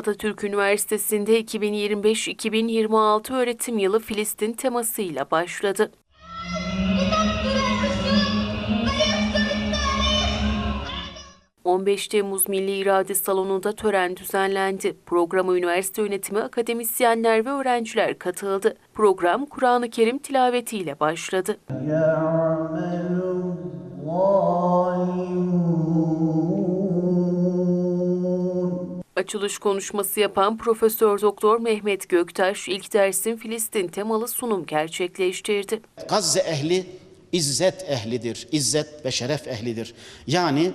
Atatürk Üniversitesi'nde 2025-2026 öğretim yılı Filistin temasıyla başladı. ...15 Temmuz Milli İrade Salonu'nda tören düzenlendi. Programa üniversite yönetimi, akademisyenler ve öğrenciler katıldı. Program Kur'an-ı Kerim tilavetiyle başladı. Ya Açılış konuşması yapan Profesör Doktor Mehmet Göktaş ilk dersin Filistin temalı sunum gerçekleştirdi. Gazze ehli izzet ehlidir. İzzet ve şeref ehlidir. Yani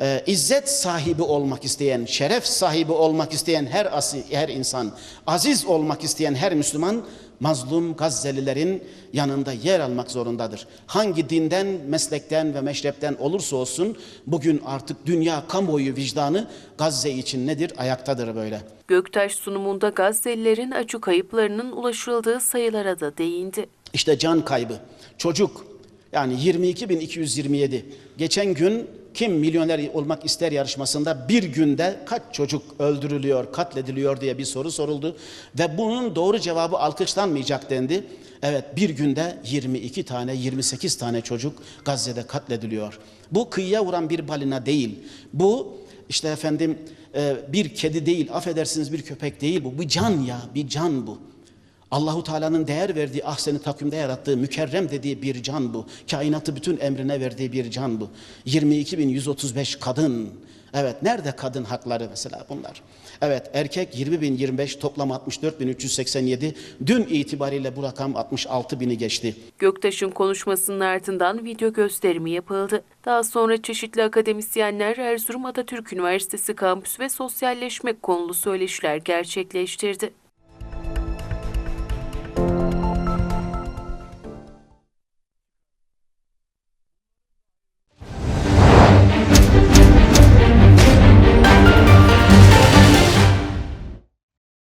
e, izzet sahibi olmak isteyen, şeref sahibi olmak isteyen her asi, her insan, aziz olmak isteyen her Müslüman mazlum Gazze'lilerin yanında yer almak zorundadır. Hangi dinden, meslekten ve meşrepten olursa olsun bugün artık dünya kamuoyu vicdanı Gazze için nedir? Ayaktadır böyle. Göktaş sunumunda Gazze'lilerin acı kayıplarının ulaşıldığı sayılara da değindi. İşte can kaybı. Çocuk yani 22.227. Geçen gün kim milyoner olmak ister yarışmasında bir günde kaç çocuk öldürülüyor, katlediliyor diye bir soru soruldu. Ve bunun doğru cevabı alkışlanmayacak dendi. Evet bir günde 22 tane, 28 tane çocuk Gazze'de katlediliyor. Bu kıyıya vuran bir balina değil. Bu işte efendim e, bir kedi değil, affedersiniz bir köpek değil bu. Bir can ya, bir can bu. Allahu Teala'nın değer verdiği, ahseni takvimde yarattığı, mükerrem dediği bir can bu. Kainatı bütün emrine verdiği bir can bu. 22.135 kadın. Evet, nerede kadın hakları mesela bunlar? Evet, erkek 20.025, toplam 64.387. Dün itibariyle bu rakam 66.000'i geçti. Göktaş'ın konuşmasının ardından video gösterimi yapıldı. Daha sonra çeşitli akademisyenler Erzurum Atatürk Üniversitesi kampüs ve sosyalleşme konulu söyleşiler gerçekleştirdi.